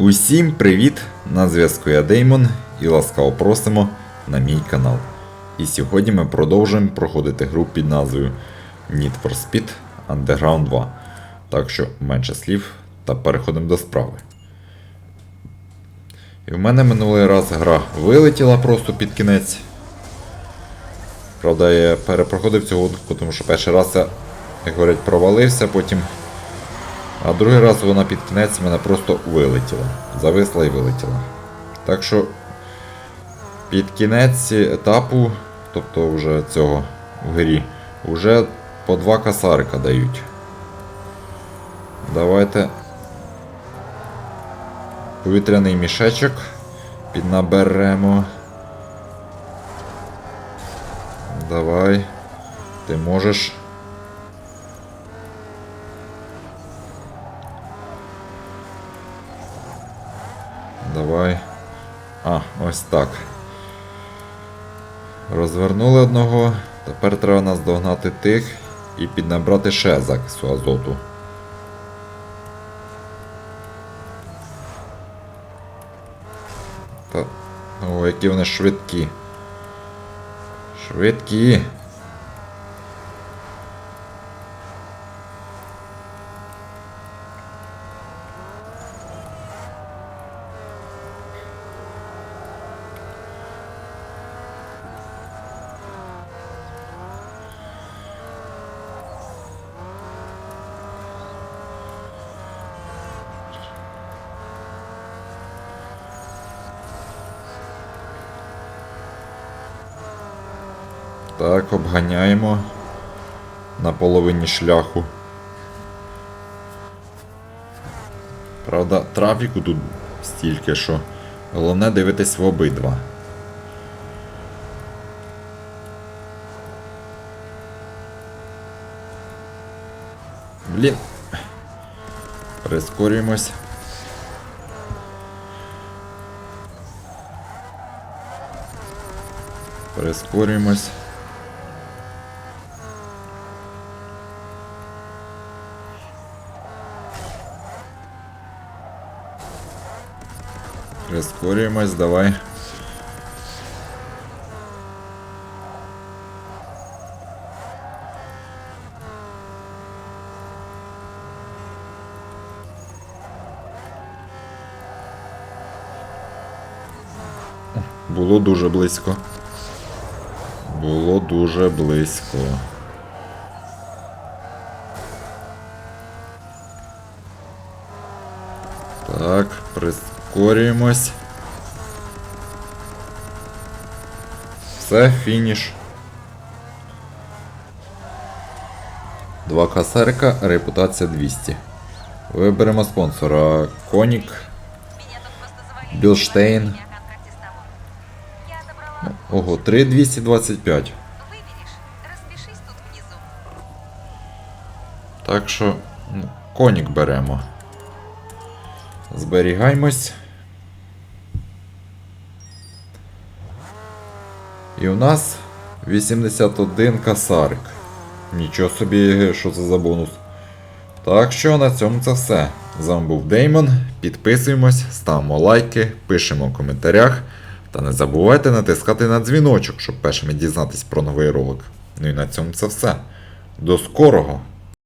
Усім привіт! На зв'язку я Деймон і ласкаво просимо на мій канал. І сьогодні ми продовжуємо проходити гру під назвою Need for Speed Underground 2. Так що менше слів та переходимо до справи. І в мене минулий раз гра вилетіла просто під кінець. Правда, я перепроходив гонку, тому що перший раз я, як говорять, провалився, потім а другий раз вона під кінець мене просто вилетіла. Зависла і вилетіла. Так що під кінець етапу, тобто вже цього в грі, вже по два касарика дають. Давайте повітряний мішечок піднаберемо. Давай. Ти можеш. Давай. А, ось так. Розвернули одного. Тепер треба наздогнати тих і піднабрати ще закису азоту. Та... О, які вони швидкі. Швидкі. Так, обганяємо на половині шляху. Правда, трафіку тут стільки, що головне дивитись в обидва. Блін. Прискорюємось. Прискорюємось. Прискорюємось, давай. Було дуже близько. Було дуже близько. Так, прискорюємось. Все, фініш. Два касарика, репутація 200. Виберемо спонсора Конік. Забрала. Ого, 3225. Выберешь, распишись тут внизу. Так що ну, конік беремо. Зберігаємось. І у нас 81 касарик. Нічого собі, що це за бонус. Так що на цьому це все. З вами був Деймон. Підписуємось, ставимо лайки, пишемо в коментарях. Та не забувайте натискати на дзвіночок, щоб першими дізнатись про новий ролик. Ну і на цьому це все. До скорого!